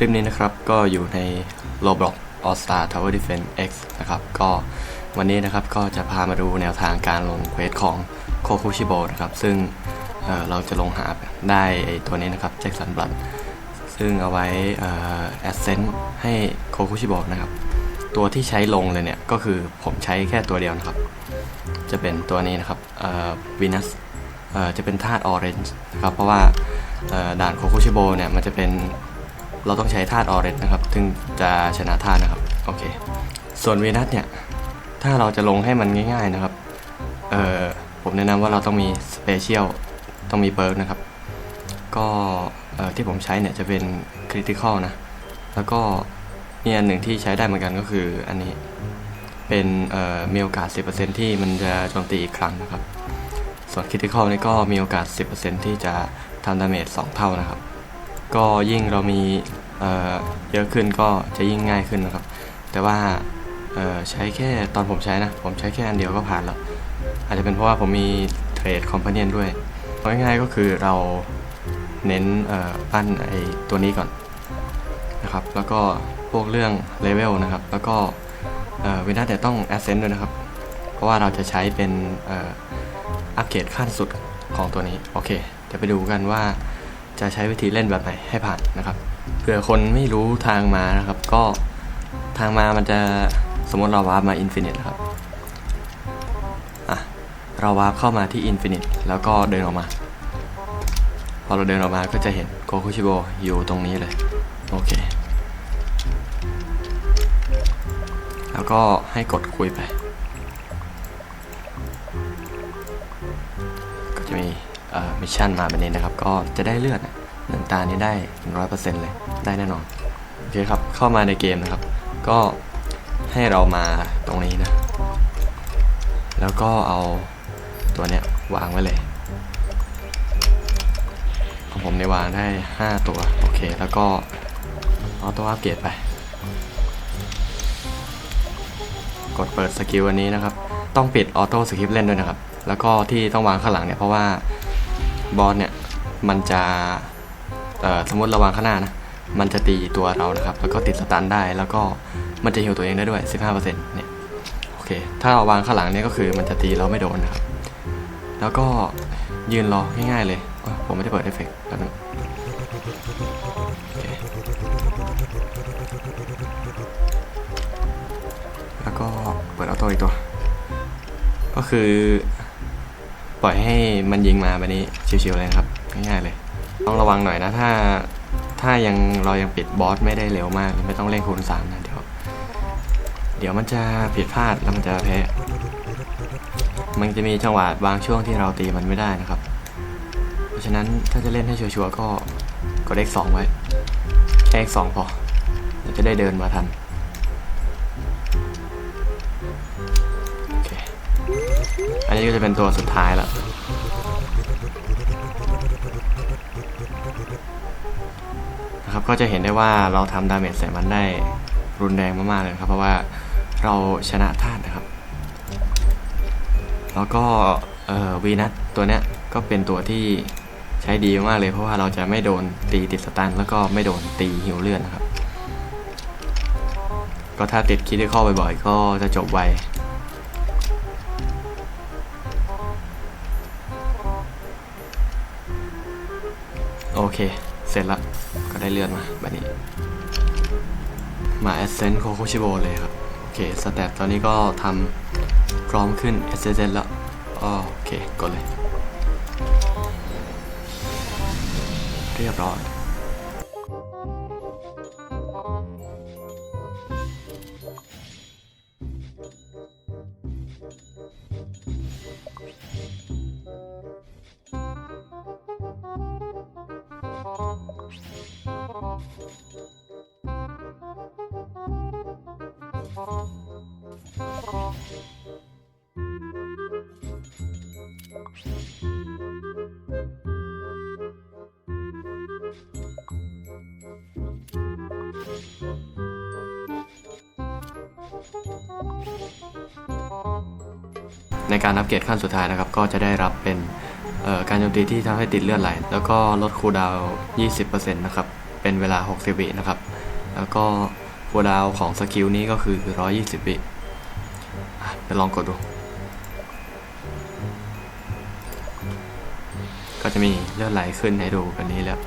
คลิปนี้นะครับก็อยู่ใน Roblox All Star Tower Defense X นะครับก็วันนี้นะครับก็จะพามาดูแนวทางการลงเควสของโคคุชิโบนะครับซึ่งเเราจะลงหาได้ไอตัวนี้นะครับแจ็คสันบลัดซึ่งเอาไว้แอดเซนต์ให้โคคุชิโบนะครับตัวที่ใช้ลงเลยเนี่ยก็คือผมใช้แค่ตัวเดียวนะครับ จะเป็นตัวนี้นะครับวีนัสจะเป็นธาตุออเรนจ์นะครับเพราะว่าด่านโคคุชิโบเนี่ยมันจะเป็น เราต้องใช้ธาตุออเรนจ์นะครับ ถึงจะชนะธาตุนะครับ โอเค ส่วนวีนัสเนี่ย ถ้าเราจะลงให้มันง่าย ๆนะครับ เอ่อ ผมแนะนำว่าเราต้องมีสเปเชียล ต้องมีเบิร์กนะครับ ก็เอ่อที่ผมใช้เนี่ยจะเป็นคริติคอลนะ แล้วก็มีอันหนึ่งที่ใช้ได้เหมือนกันก็คืออันนี้ เป็นเอ่อมีโอกาส 10%ที่มันจะโจมตีอีกครั้งนะครับ ส่วนคริติคอลนี่ก็มีโอกาส 10%ที่จะทำดาเมจ2เท่านะครับ ก็ยิ่งเรามีเเยอะขึ้นก็จะยิ่งง่ายขึ้นนะครับ แต่ว่าใช้แค่ตอนผมใช้นะ ผมใช้แค่อันเดียวก็ผ่านแล้ว อาจจะเป็นเพราะว่าผมมีเทรดคอมเพนียนด้วยง่ายๆก็คือเราเน้นปั้นไอตัวนี้ก่อนนะครับ แล้วก็พวกเรื่องเลเวลนะครับ แล้วก็เอ่อเว้นแต่ต้องแอสเซนต์ด้วยนะครับ เพราะว่าเราจะใช้เป็นอัปเกรดขั้นสุดของตัวนี้ โอเค เดี๋ยวไปดูกันว่า จะใช้วิธีเล่นแบบไหนให้ผ่านนะครับเผื่อคนไม่รู้ทางมานะครับ ก็ทางมามันจะสมมติเราวาร์ปมาอินฟินิตครับอะเราวาร์ปเข้ามาที่อินฟินิตแล้วก็เดินออกมา พอเราเดินออกมาก็จะเห็นโกคุชิโบอยู่ตรงนี้เลย โอเค แล้วก็ให้กดคุยไป มีมิชชั่นมาแบบนี้นะครับ ก็จะได้เลือดหนึ่งตานี้ได้ร้อยเปอร์เซ็นต์เลยได้แน่นอนโอเคครับเข้ามาในเกมนะครับ ก็ให้เรามาตรงนี้นะ แล้วก็เอาตัวเนี้ยวางไว้เลยของผมในวางได้ 5 ตัวโอเค แล้วก็เอาตัวอัปเกรดไป กดเปิดสกิลอันนี้นะครับ ต้องปิดออโต้สคริปเล่นด้วยนะครับ แล้วก็ที่ต้องวางข้างหลังเนี่ยเพราะว่า บอสเนี่ยมันจะสมมติเราวางข้างหน้านะมันจะตีตัวเรานะครับ แล้วก็ติดสตันได้แล้วก็มันจะฮิวตัวเองได้ด้วย 15%เนี่ยโอเค ถ้าเราวางข้างหลังเนี่ยก็คือมันจะตีเราไม่โดนนะครับ แล้วก็ยืนรอง่ายๆเลยผมไม่ได้เปิดเอฟเฟกต์แป๊บนึงแล้วก็เปิดออโต้อีกตัว ก็คือ ปล่อยให้มันยิงมาแบบนี้ชิวๆเลยครับง่ายๆเลย ต้องระวังหน่อยนะถ้าถ้ายังเรายังปิดบอสไม่ได้เร็วมาก ไม่ต้องเล่นคูณสามนะเดี๋ยวเดี๋ยวมันจะผิดพลาดแล้วมันจะแพ้มันจะมีจังหวะบางช่วงที่เราตีมันไม่ได้นะครับ เพราะฉะนั้นถ้าจะเล่นให้ชัวร์ๆก็กด X2 ไว้แค่ X2 พอเดี๋ยวจะได้เดินมาทัน อันนี้ก็จะเป็นตัวสุดท้ายแล้วนะครับก็จะเห็นได้ว่าเราทำดาเมจใส่มันได้รุนแรงมากๆเลยครับ เพราะว่าเราชนะธาตุนะครับ แล้วก็วีนัทตัวเนี้ยก็เป็นตัวที่ใช้ดีมากเลยเพราะว่าเราจะไม่โดนตีติดสตันแล้วก็ไม่โดนตีหิวเลือดนะครับ ก็ถ้าติดคิดด้วยข้อบ่อยๆ ก็จะจบไว โอเค เสร็จแล้วก็ได้เลือดมาแบบนี้ มาแอสเซนต์โคโคชิโบเลยครับ โอเค สแตทตอนนี้ก็ทำพร้อมขึ้นเอสเซนต์แล้วโอเค กดเลย เรียบร้อย ในการอัปเกรดขั้นสุดท้ายนะครับ ก็จะได้รับเป็นการโจมตีที่ทำให้ติดเลือดไหล แล้วก็ลดคูลดาวน์ 20%นะครับ เป็นเวลา 60 วินะครับ แล้วก็คูดาวของสกิลนี้ก็คือ 120 วิอะเดี๋ยวลองกดดู ก็จะมีเลือดไหลขึ้นให้ดูแบบนี้แล้ว